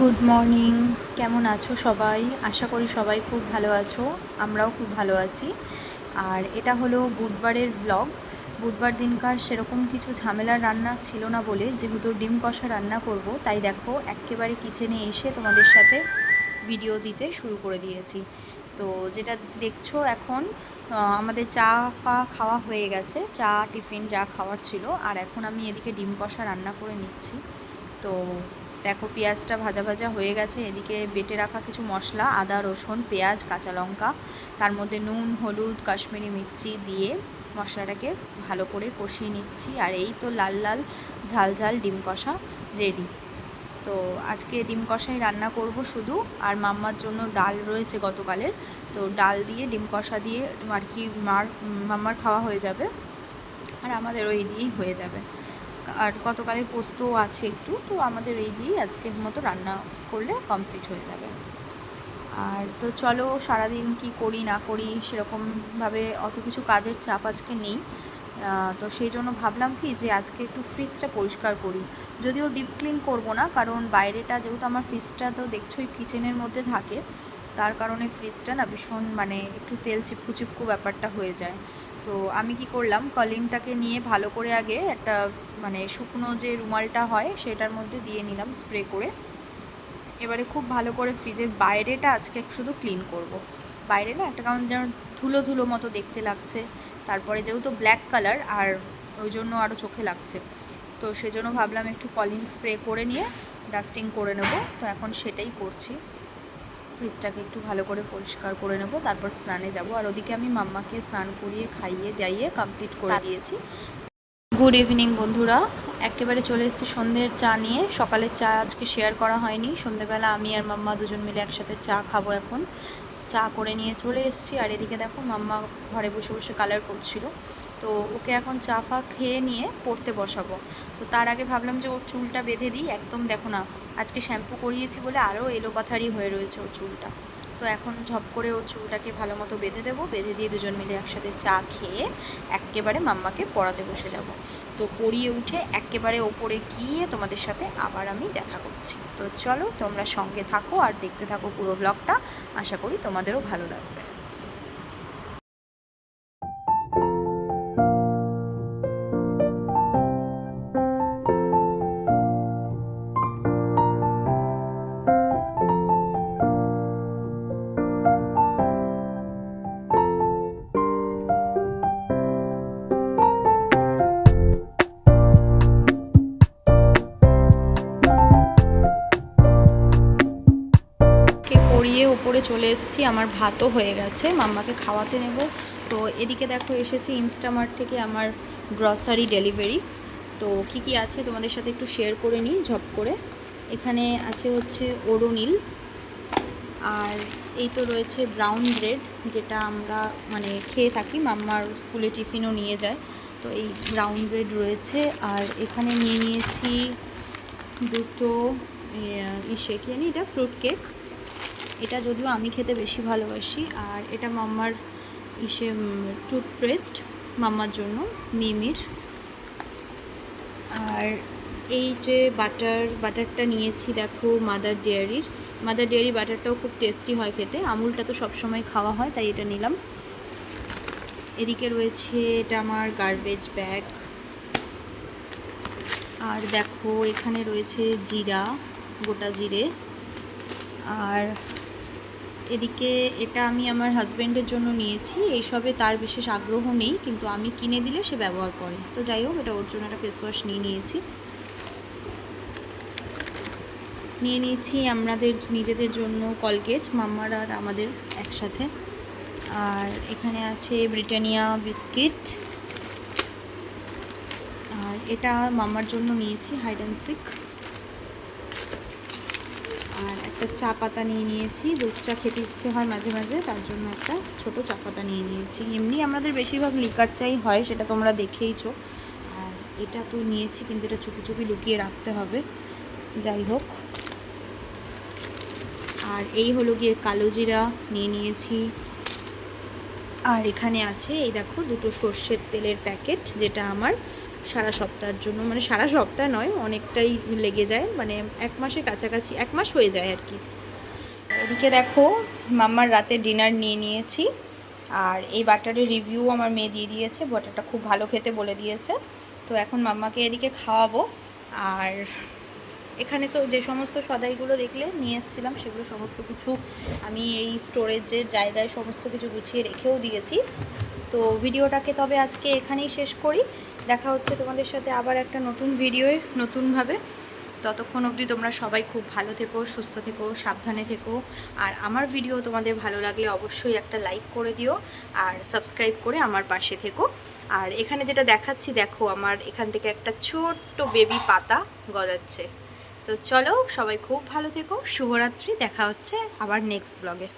Good morning কেমন আছো সবাই? আশা করি সবাই খুব ভালো আছো। আমরাও খুব ভালো আছি। আর এটা হলো বুধবারের ব্লগ বুধবার দিনকার সেরকম কিছু ঝামেলার রান্না ছিল না বলে যেহেতু ডিম কষা রান্না করব, তাই দেখো একেবারে কিচেনে এসে তোমাদের সাথে ভিডিও দিতে শুরু করে দিয়েছি। তো যেটা দেখছ এখন আমাদের চা ফা খাওয়া হয়ে গেছে। চা, টিফিন যা খাওয়ার ছিল। আর এখন আমি এদিকে ডিম কষা রান্না করে নিচ্ছি। তো দেখো, পেঁয়াজটা ভাজা ভাজা হয়ে গেছে। এদিকে বেটে রাখা কিছু মশলা, আদা, রসুন, পেঁয়াজ, কাঁচা লঙ্কা। তার মধ্যে নুন, হলুদ, কাশ্মীরি মির্চি দিয়ে মশলাটাকে ভালো করে কষিয়ে নিচ্ছি। আর এই তো লাল লাল, ঝাল ঝাল ডিম কষা রেডি। তো আজকে ডিম কষাই রান্না করব শুধু। আর মাম্মার জন্য ডাল রয়েছে গতকালের। তো ডাল দিয়ে, ডিম কষা দিয়ে আর কি মার, মাম্মার খাওয়া হয়ে যাবে। আর আমাদের ওই দিয়েই হয়ে যাবে। আর গতকালের পোস্তও আছে একটু, তো আমাদের এই দিয়েই আজকের মতো রান্না করলে কমপ্লিট হয়ে যাবে। আর তো চলো সারাদিন কি করি, না করি, সেরকমভাবে অত কিছু কাজের চাপ আজকে নেই। তো সেই জন্য ভাবলাম কি যে আজকে একটু ফ্রিজটা পরিষ্কার করি। যদিও ডিপ ক্লিন করব না, কারণ বাইরেটা যেহেতু আমার ফ্রিজটা তো দেখছোই কিচেনের মধ্যে থাকে, তার কারণে ফ্রিজটা না ভীষণ মানে একটু তেল চিপকু চিপকু ব্যাপারটা হয়ে যায়। তো আমি কি করলাম কলিংটাকে নিয়ে ভালো করে আগে একটা মানে শুকনো যে রুমালটা হয় সেটার মধ্যে দিয়ে নিলাম স্প্রে করে। এবারে খুব ভালো করে ফ্রিজের বাইরেটা আজকে শুধু ক্লিন করব। বাইরে না একটা কারণ যেন ধুলো ধুলো মতো দেখতে লাগছে। তারপরে যেহেতু ব্ল্যাক কালার আর ওই জন্য আরও চোখে লাগছে। তো সেজন্য ভাবলাম একটু কলিং স্প্রে করে নিয়ে ডাস্টিং করে নেব। তো এখন সেটাই করছি। ফ্রিজটাকে একটু ভালো করে পরিষ্কার করে নেব, তারপর স্নানে যাব। আর ওদিকে আমি মাম্মাকে স্নান করিয়ে, খাইয়ে, দাইয়ে কমপ্লিট করে দিয়েছি। গুড ইভিনিং বন্ধুরা। একেবারে চলে এসেছি সন্ধ্যের চা নিয়ে। সকালের চা আজকে শেয়ার করা হয়নি। সন্ধ্যেবেলা আমি আর মাম্মা দুজন মিলে একসাথে চা খাব এখন। চা করে নিয়ে চলে এসেছি। আর এদিকে দেখো মাম্মা ঘরে বসে বসে কালার করছিল। তো ওকে এখন চা ফা খেয়ে নিয়ে পড়তে বসাবো। তো তার আগে ভাবলাম যে ওর চুলটা বেঁধে দিই। একদম দেখো না, আজকে শ্যাম্পু করিয়েছি বলে আরও এলোপাথারি হয়ে রয়েছে ওর চুলটা। তো এখন ঝপ করে ওর চুলটাকে ভালো মতো বেঁধে দেবো। বেঁধে দিয়ে দুজন মিলে একসাথে চা খেয়ে একেবারে মাম্মাকে পড়াতে বসে যাব। তো পড়িয়ে উঠে একেবারে ওপরে গিয়ে তোমাদের সাথে আবার আমি দেখা করছি। তো চলো তোমরা সঙ্গে থাকো আর দেখতে থাকো পুরো ব্লগটা আশা করি তোমাদেরও ভালো লাগবে। উপরে চলে এসেছি আমার ভাতও হয়ে গেছে মাম্মাকে খাওয়াতে নেব। তো এদিকে দেখো এসেছি ইনস্টামার্ট থেকে আমার গ্রসারি ডেলিভারি। তো কি কি আছে তোমাদের সাথে একটু শেয়ার করে নিই ঝপ করে। এখানে আছে হচ্ছে ওরোনিল আর এই তো রয়েছে ব্রাউন ব্রেড যেটা আমরা মানে খেয়ে থাকি মাম্মার স্কুলে টিফিনও নিয়ে যায়। তো এই ব্রাউন ব্রেড রয়েছে আর এখানে নিয়ে নিয়েছি দুটো ইয়ে, ইসে কি এটা ফ্রুট কেক। এটা যদিও আমি খেতে বেশি ভালোবাসি, আর এটা মাম্মার ইসে টুথপেস্ট মাম্মার জন্য, মিমির। আর এই যে বাটার, বাটারটা নিয়েছি দেখো, মাদার ডেয়ারির। মাদার ডেয়ারি বাটারটাও খুব টেস্টি হয় খেতে, আমুলটা তো সবসময় খাওয়া হয়, তাই এটা নিলাম। এদিকে রয়েছে, এটা আমার গার্বেজ ব্যাগ আর দেখো, এখানে রয়েছে জিরা, গোটা জিরে। আর এদিকে এটা আমি আমার হাজব্যান্ডের জন্য নিয়েছি, এইসবে তার বিশেষ আগ্রহ নেই, কিন্তু আমি কিনে দিলে সে ব্যবহার করে। তো যাই হোক, এটা ওর জন্য একটা ফেস ওয়াশ নিয়ে নিয়েছি। নিয়ে নিয়েছি আমাদের নিজেদের জন্য কলগেট মাম্মার আর আমাদের একসাথে। আর এখানে আছে ব্রিটানিয়া বিস্কিট আর এটা মাম্মার জন্য নিয়েছি হাইড অ্যান্ড সিক আর একটা চা পাতা নিয়ে নিয়েছি। দুধ চা খেতে ইচ্ছে হয় মাঝে মাঝে, তার জন্য একটা ছোট চা পাতা নিয়ে নিয়েছি। এমনি আমাদের বেশিরভাগ লিকার চাই হয়, সেটা তোমরা দেখেইছো। আর এটা তো নিয়েছি, কিন্তু এটা চুপি চুপি লুকিয়ে রাখতে হবে। যাই হোক। আর এই হলো গিয়ে কালো জিরা নিয়ে নিয়েছি। আর এখানে আছে, এই দেখো, দুটো সর্ষের তেলের প্যাকেট, যেটা আমার সারা সপ্তাহের জন্য মানে সারা সপ্তাহ নয়, অনেকটাই লেগে যায় মানে এক মাসের কাছাকাছি, এক মাস হয়ে যায় আর কি। এদিকে দেখো, মাম্মার রাতে ডিনার নিয়ে নিয়েছি, আর এই বাটারের রিভিউ আমার মেয়ে দিয়ে দিয়েছে, বাটারটা খুব ভালো খেতে বলে দিয়েছে। তো এখন মাম্মাকে এদিকে খাওয়াবো, আর এখানে তো যে সমস্ত সদাইগুলো দেখলে নিয়ে এসেছিলাম, সেগুলো সমস্ত কিছু আমি এই স্টোরেজের জায়গায় সমস্ত কিছু গুছিয়ে রেখেও দিয়েছি। তো ভিডিওটাকে তবে আজকে এখানেই শেষ করি। দেখা হচ্ছে তোমাদের সাথে আবার একটা নতুন ভিডিওয়ে নতুনভাবে। ততক্ষণ অবধি তোমরা সবাই খুব ভালো থেকো, সুস্থ থেকো, সাবধানে থেকো। আর আমার ভিডিও তোমাদের ভালো লাগলে অবশ্যই একটা লাইক করে দিও আর সাবস্ক্রাইব করে আমার পাশে থেকো। আর এখানে যেটা দেখাচ্ছি, দেখো আমার এখান থেকে একটা ছোট্ট বেবি পাতা গজাচ্ছে। তো চলো সবাই খুব ভালো থেকো, শুভরাত্রি, দেখা হচ্ছে আবার নেক্সট ব্লগে